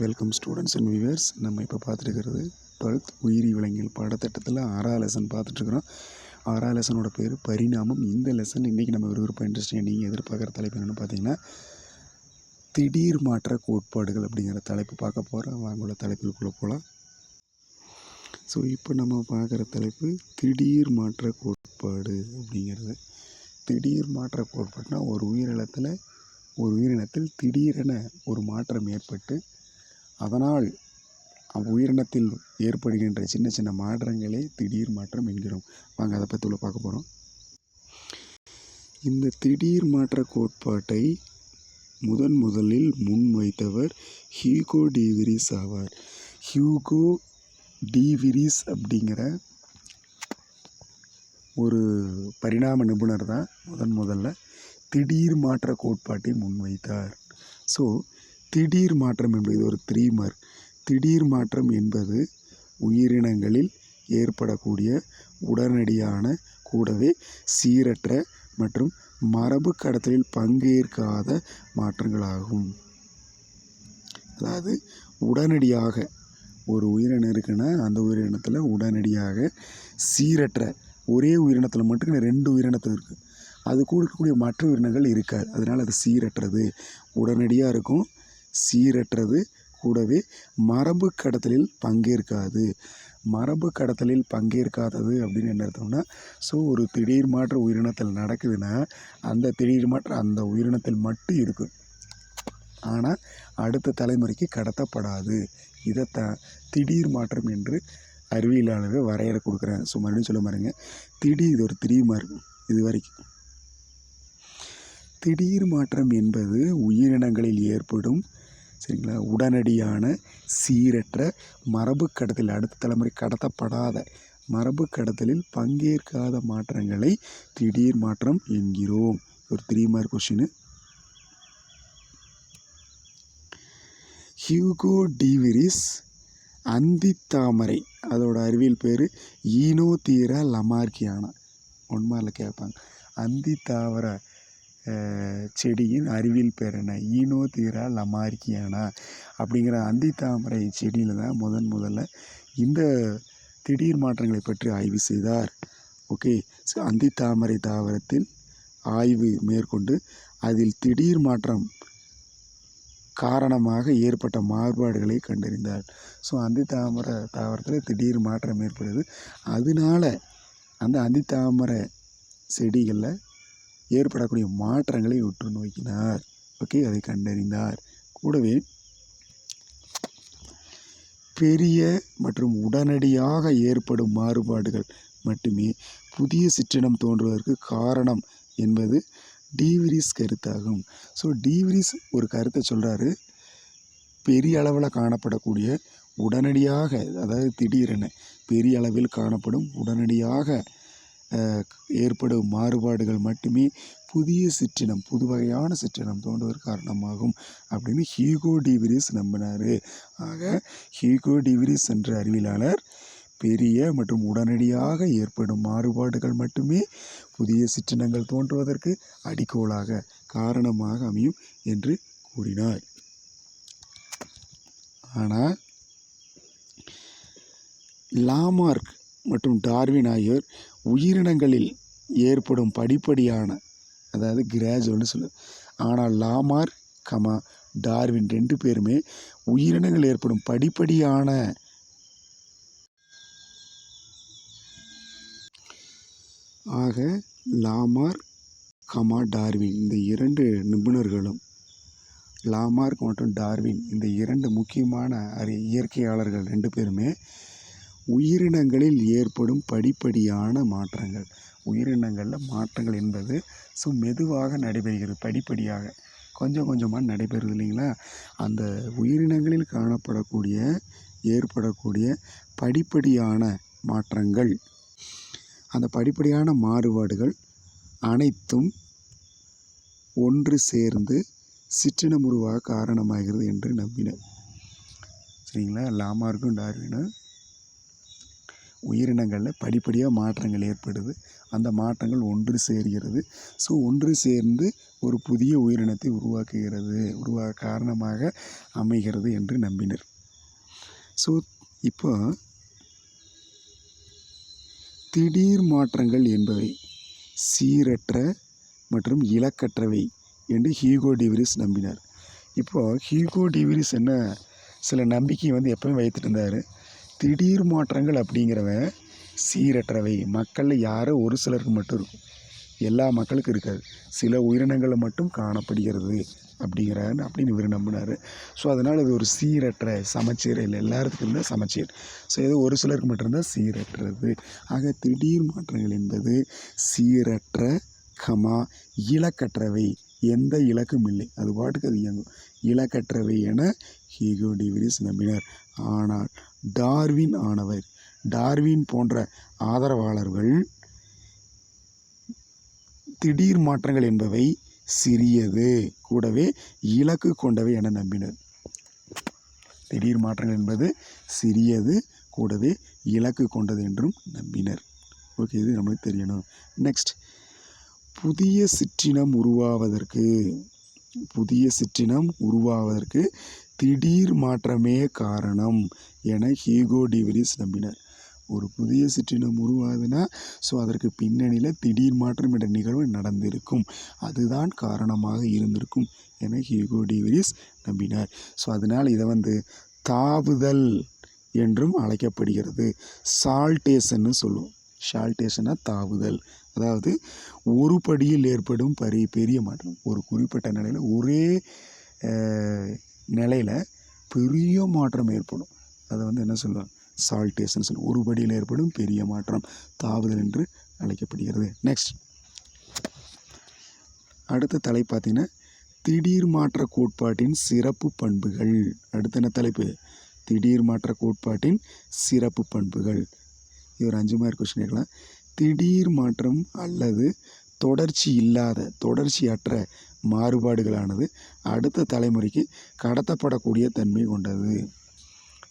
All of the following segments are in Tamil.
வெல்கம் ஸ்டூடெண்ட்ஸ் அண்ட் வியூவர்ஸ் நம்ம இப்போ பார்த்துருக்கிறது டுவெல்த் உயிரி விலங்கியல் பாடத்திட்டத்தில் ஆறாவது லெசன் பார்த்துட்ருக்குறோம். ஆறாவது லெசனோட பேர் பரிணாமம். இந்த லெசன் இன்றைக்கி நம்ம விறுவிறுப்பாக இன்ட்ரெஸ்டிங் நீங்கள் எதிர்பார்க்குற தலைப்பு என்னென்னு பார்த்தீங்கன்னா திடீர் மாற்ற கோட்பாடுகள் அப்படிங்கிற தலைப்பு பார்க்க போகிறோம் வாங்குள்ள தலைப்புக்குள்ளே போகலாம் ஸோ இப்போ நம்ம பார்க்குற தலைப்பு திடீர் மாற்ற கோட்பாடு அப்படிங்கிறது. திடீர் மாற்ற கோட்பாடுனா ஒரு உயிரினத்தில் ஒரு உயிரினத்தில் திடீரென ஒரு மாற்றம் ஏற்பட்டு அதனால் அவ்வுயிரினத்தில் ஏற்படுகின்ற சின்ன சின்ன மாற்றங்களே திடீர் மாற்றம் என்கிறோம். வாங்க அதை பற்றி உள்ள பார்க்க போகிறோம் இந்த திடீர் மாற்ற கோட்பாட்டை முதன் முதலில் முன்வைத்தவர் ஹியூகோ டிவிரிஸ் ஆவார். ஹியூகோ டிவிரிஸ் அப்படிங்கிற ஒரு பரிணாம நிபுணர் தான் முதன் முதல்ல திடீர் மாற்ற கோட்பாட்டை முன்வைத்தார். ஸோ திடீர் மாற்றம் என்பது ஒரு த்ரீ மார்க் திடீர் மாற்றம் என்பது உயிரினங்களில் ஏற்படக்கூடிய உடனடியான கூடவே சீரற்ற மற்றும் மரபு கடத்தலில் பங்கேற்காத மாற்றங்களாகும். அதாவது உடனடியாக ஒரு உயிரினம் இருக்குன்னா அந்த உயிரினத்தில் உடனடியாக சீரற்ற ஒரே உயிரினத்தில் மட்டும் ரெண்டு உயிரினத்தில் இருக்குது அது கூட இருக்கக்கூடிய மற்ற உயிரினங்கள் இருக்காது. அதனால் அது சீரற்றது. உடனடியாக இருக்கும் சீரற்றது. கூடவே மரபு கடத்தலில் பங்கேற்காது. மரபு கடத்தலில் பங்கேற்காதது அப்படின்னு என்ன அர்த்தம்னா ஸோ ஒரு திடீர் மாற்ற உயிரினத்தில் நடக்குதுன்னா அந்த திடீர் மாற்ற அந்த உயிரினத்தில் மட்டும் இருக்கும் ஆனால் அடுத்த தலைமுறைக்கு கடத்தப்படாது. இதைத்தான் திடீர் மாற்றம் என்று அறிவியலாளர்கள் வரையறை கொடுக்குறாங்க. ஸோ மறுபடியும் சொல்ல பாருங்க திடீர் இது ஒரு த்ரீ மார்க் இது வரைக்கும் திடீர் மாற்றம் என்பது உயிரினங்களில் ஏற்படும் சரிங்களா உடனடியான சீரற்ற மரபு கடத்தல் அடுத்த தலைமுறை கடத்தப்படாத மரபு கடத்தலில் பங்கேற்காத மாற்றங்களை திடீர் மாற்றம் என்கிறோம். ஒரு three mark question Hugo de Vries அந்தித்தாமரை அதோட அறிவியல் பேர் ஈனோதீரா லமார்கியானா ஒன் கேட்பாங்க அந்தி செடியின் அறிவியல் பேர் என்ன? ஈனோதீரா லமார்க்கியானா அப்படிங்கிற அந்தி தாமரை செடியில் தான் முதன் முதல்ல இந்த திடீர் மாற்றங்களை பற்றி ஆய்வு செய்தார். ஓகே? ஸோ அந்தி தாமரை தாவரத்தில் ஆய்வு மேற்கொண்டு அதில் திடீர் மாற்றம் காரணமாக ஏற்பட்ட மாறுபாடுகளை கண்டறிந்தார். ஸோ அந்தி தாமரை தாவரத்தில் திடீர் மாற்றம் ஏற்படுது. அதனால அந்த அந்தி தாமரை செடிகளில் ஏற்படக்கூடிய மாற்றங்களை உற்று நோக்கினார். ஓகே அதை கண்டறிந்தார். கூடவே பெரிய மற்றும் உடனடியாக ஏற்படும் மாறுபாடுகள் மட்டுமே புதிய சிற்றினம் தோன்றுவதற்கு காரணம் என்பது டிவிரிஸ் கருத்தாகும். ஸோ டிவிரிஸ் ஒரு கருத்தை சொல்கிறாரு பெரிய அளவில் காணப்படக்கூடிய உடனடியாக அதாவது திடீரென பெரிய அளவில் காணப்படும் உடனடியாக ஏற்படும் மாறுபாடுகள் மட்டுமே புதிய சிற்றினம் புது வகையான சிற்றினம் தோன்றுவதற்கு காரணமாகும் அப்படின்னு ஹீகோ டிவிரிஸ் நம்பினார். ஆக ஹீகோ டிவிரிஸ் என்ற அறிவியலாளர் பெரிய மற்றும் உடனடியாக ஏற்படும் மாறுபாடுகள் மட்டுமே புதிய சிற்றினங்கள் தோன்றுவதற்கு அடிக்கோலாக காரணமாக அமையும் என்று கூறினார். ஆனால் லாமார்க் மற்றும் டார்வின் ஆகியோர் உயிரினங்களில் ஏற்படும் படிப்படியான அதாவது கிராஜுவல்னு சொல்லு. ஆனால் லாமார் கமா டார்வின் ரெண்டு பேருமே உயிரினங்கள் ஏற்படும் படிப்படியான ஆக லாமார் கமா டார்வின் இந்த இரண்டு நிபுணர்களும் லாமார்க் மற்றும் டார்வின் இந்த இரண்டு முக்கியமான அறி இயற்கையாளர்கள் ரெண்டு பேருமே உயிரினங்களில் ஏற்படும் படிப்படியான மாற்றங்கள். உயிரினங்களில் மாற்றங்கள் என்பது ஸோ மெதுவாக நடைபெறுகிறது படிப்படியாக. கொஞ்சம் கொஞ்சமாக நடைபெறுது இல்லைங்களா? அந்த உயிரினங்களில் காணப்படக்கூடிய ஏற்படக்கூடிய படிப்படியான மாற்றங்கள் அந்த படிப்படியான மாறுபாடுகள் அனைத்தும் ஒன்று சேர்ந்து சிற்றினம் உருவாக காரணமாகிறது என்று நம்பினர் சரிங்களா? லாமார்க்கும் டார்வினும் உயிரினங்களில் படிப்படியாக மாற்றங்கள் ஏற்படுது. அந்த மாற்றங்கள் ஒன்று சேர்கிறது. ஸோ ஒன்று சேர்ந்து ஒரு புதிய உயிரினத்தை உருவாக்குகிறது உருவாக காரணமாக அமைகிறது என்று நம்பினர். ஸோ இப்போ திடீர் மாற்றங்கள் என்பவை சீரற்ற மற்றும் இலக்கற்றவை என்று ஹீகோ டிவிரிஸ் நம்பினார். இப்போது ஹீகோ டிவிரிஸ் என்ன சில நம்பிக்கை வந்து எப்பவும் வைத்துட்டு இருந்தார். திடீர் மாற்றங்கள் அப்படிங்கிறவன் சீரற்றவை. மக்களில் யாரோ ஒரு சிலருக்கு மட்டும் இருக்கும். எல்லா மக்களுக்கும் இருக்காது. சில உயிரினங்களில் மட்டும் காணப்படுகிறது அப்படிங்கிறாரு அப்படின்னு இவர் நம்பினார். ஸோ அதனால் இது ஒரு சீரற்ற சமச்சீர். இல்லை எல்லாத்துக்கும் இருந்தால் சமச்சீர். ஸோ ஏதோ ஒரு சிலருக்கு மட்டும்தான் சீரற்றது. ஆக திடீர் மாற்றங்கள் என்பது சீரற்ற கமா இலக்கற்றவை. எந்த இலக்கும் இல்லை. அது பாட்டுக்கு அது இயங்கும். இலக்கற்றவை என ஹீகோ டிவிரிஸ் நம்பினார். ஆனால் டார்வின் ஆனவர். டார்வின் போன்ற ஆதரவாளர்கள் திடீர் மாற்றங்கள் என்பவை சிறியது. கூடவே இலக்கு கொண்டவை என நம்பினர். திடீர் மாற்றங்கள் என்பது சிறியது கூடவே இலக்கு கொண்டது என்றும் நம்பினர். ஓகே இது நம்மளுக்கு தெரியணும். நெக்ஸ்ட் புதிய சிற்றினம் உருவாவதற்கு புதிய சிற்றினம் உருவாவதற்கு திடீர் மாற்றமே காரணம் என ஹீகோ டிவிரிஸ் நம்பினார். ஒரு புதிய சிற்றினம் உருவாகுதுன்னா ஸோ அதற்கு பின்னணியில் திடீர் மாற்றம் என்ற நிகழ்வு நடந்திருக்கும். அதுதான் காரணமாக இருந்திருக்கும் என ஹியூகோ டிவிரிஸ் நம்பினார். ஸோ அதனால் இதை வந்து தாவுதல் என்றும் அழைக்கப்படுகிறது. சால்டேஷன்னு சொல்லுவோம். ஷால்டேஷனாக தாவுதல். அதாவது ஒரு படியில் ஏற்படும் பரி பெரிய மாற்றம். ஒரு குறிப்பிட்ட நிலையில் ஒரே நிலையில் பெரிய மாற்றம் ஏற்படும். அதை வந்து என்ன சொல்லுவாங்க சால்டேஷன் சொல்லி ஒரு படியில் ஏற்படும் பெரிய மாற்றம். தாவுதல் என்று அழைக்கப்படுகிறது. நெக்ஸ்ட் அடுத்த தலை பார்த்தீங்கன்னா திடீர் மாற்ற கோட்பாட்டின் சிறப்பு பண்புகள். அடுத்த என்ன தலைப்பு? திடீர் மாற்ற கோட்பாட்டின் சிறப்பு பண்புகள். இது ஒரு அஞ்சு மார்க் கொஸ்டின் கேட்கலாம். திடீர் மாற்றம் அல்லது தொடர்ச்சி இல்லாத தொடர்ச்சியற்ற மாறுபாடுகளானது அடுத்த தலைமுறைக்கு கடத்தப்படக்கூடிய தன்மை கொண்டது.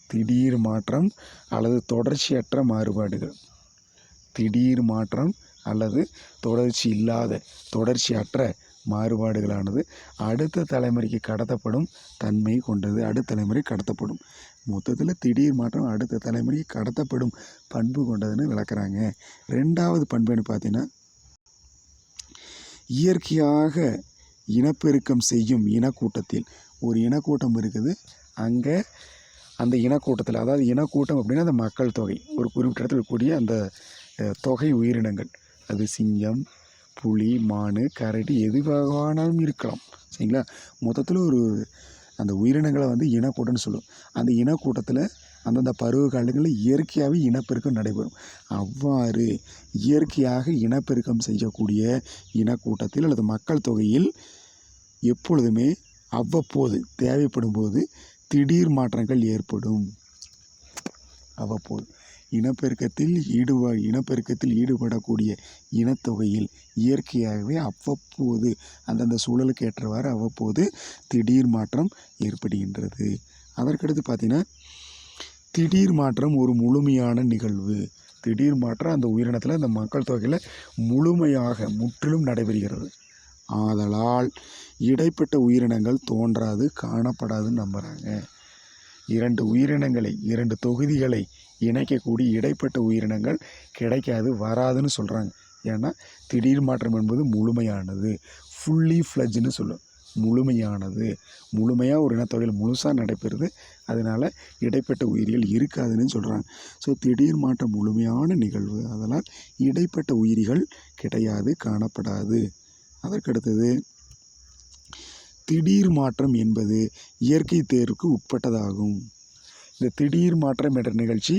திடீர் மாற்றம் அல்லது தொடர்ச்சியற்ற மாறுபாடுகள். திடீர் மாற்றம் அல்லது தொடர்ச்சி இல்லாத தொடர்ச்சியற்ற மாறுபாடுகளானது அடுத்த தலைமுறைக்கு கடத்தப்படும் தன்மை கொண்டது. அடுத்த தலைமுறை கடத்தப்படும். மொத்தத்தில் திடீர் மாற்றம் அடுத்த தலைமுறைக்கு கடத்தப்படும் பண்பு கொண்டதுன்னு விளக்குறாங்க. ரெண்டாவது பண்புன்னு பார்த்தீங்கன்னா இயற்கையாக இனப்பெருக்கம் செய்யும் இனக்கூட்டத்தில். ஒரு இனக்கூட்டம் இருக்குது. அங்கே அந்த இனக்கூட்டத்தில் அதாவது இனக்கூட்டம் அப்படின்னா அந்த மக்கள் தொகை. ஒரு குறிப்பிட்ட இடத்துல கூடிய அந்த தொகை உயிரினங்கள். அது சிங்கம் புலி மான் கரடி எதுவானாலும் இருக்கலாம். சரிங்களா? மொத்தத்தில் ஒரு அந்த உயிரினங்களை வந்து இனக்கூட்டம்னு சொல்லுவோம். அந்த இனக்கூட்டத்தில் அந்தந்த பருவ காலங்களில் இயற்கையாகவே இனப்பெருக்கம் நடைபெறும். அவ்வாறு இயற்கையாக இனப்பெருக்கம் செய்யக்கூடிய இனக்கூட்டத்தில் அல்லது மக்கள் தொகையில் எப்பொழுதுமே அவ்வப்போது தேவைப்படும் போது திடீர் மாற்றங்கள் ஏற்படும். அவ்வப்போது. இனப்பெருக்கத்தில் ஈடுபா இனப்பெருக்கத்தில் ஈடுபடக்கூடிய இனத்தொகையில் இயற்கையாகவே அவ்வப்போது அந்தந்த சூழலுக்கு ஏற்றவாறு அவ்வப்போது திடீர் மாற்றம் ஏற்படுகின்றது. அதற்கடுத்து பார்த்திங்கன்னா திடீர் மாற்றம் ஒரு முழுமையான நிகழ்வு. திடீர் மாற்றம் அந்த உயிரினத்தில் அந்த மக்கள் தொகையில் முழுமையாக முற்றிலும் நடைபெறுகிறது. ஆதலால் இடைப்பட்ட உயிரினங்கள் தோன்றாது காணப்படாதுன்னு நம்புகிறாங்க இரண்டு உயிரினங்களை இரண்டு தொகுதிகளை இணைக்கக்கூடிய இடைப்பட்ட உயிரினங்கள் கிடைக்காது வராதுன்னு சொல்கிறாங்க ஏன்னா திடீர் மாற்றம் என்பது முழுமையானது. ஃபுல்லி ஃப்ளஜ்னு சொல்லும். முழுமையானது. முழுமையாக ஒரு இனத்தொகையில் முழுசாக நடைபெறுது. அதனால் இடைப்பட்ட உயிரிகள் இருக்காதுன்னு சொல்கிறாங்க ஸோ திடீர் மாற்றம் முழுமையான நிகழ்வு. அதனால் இடைப்பட்ட உயிரிகள் கிடையாது காணப்படாது. அதற்கடுத்தது திடீர் மாற்றம் என்பது இயற்கை தேர்வுக்கு உட்பட்டதாகும். இந்த திடீர் மாற்றம் என்ற நிகழ்ச்சி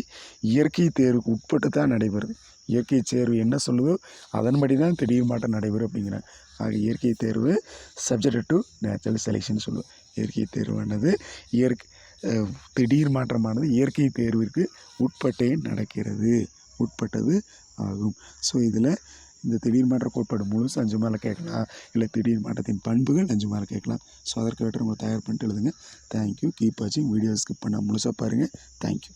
இயற்கை தேர்வுக்கு உட்பட்டு தான் நடைபெறுது. இயற்கை தேர்வு என்ன சொல்லுதோ அதன்படி தான் திடீர் மாற்றம் நடைபெறும் அப்படிங்கிறேன் ஆக இயற்கை தேர்வு சப்ஜெக்ட் டு நேச்சுரல் செலெக்ஷன் சொல்லுவோம். இயற்கை தேர்வானது இயற்கை திடீர் மாற்றமானது இயற்கை தேர்விற்கு உட்பட்டே நடக்கிறது. உட்பட்டது ஆகும். ஸோ இதில் இந்த திடீர் மாற்ற கோட்பாடு முழுசு அஞ்சு மாலை கேட்கலாம். இல்லை திடீர் மாற்றத்தின் பண்புகள் அஞ்சு மாலை கேட்கலாம். ஸோ அதற்கு உங்களை தயார் பண்ணிட்டு எழுதுங்க. தேங்க்யூ கீப் வாட்சிங் வீடியோ ஸ்கிப் பண்ணால் முழுசாக பாருங்கள் தேங்க்யூ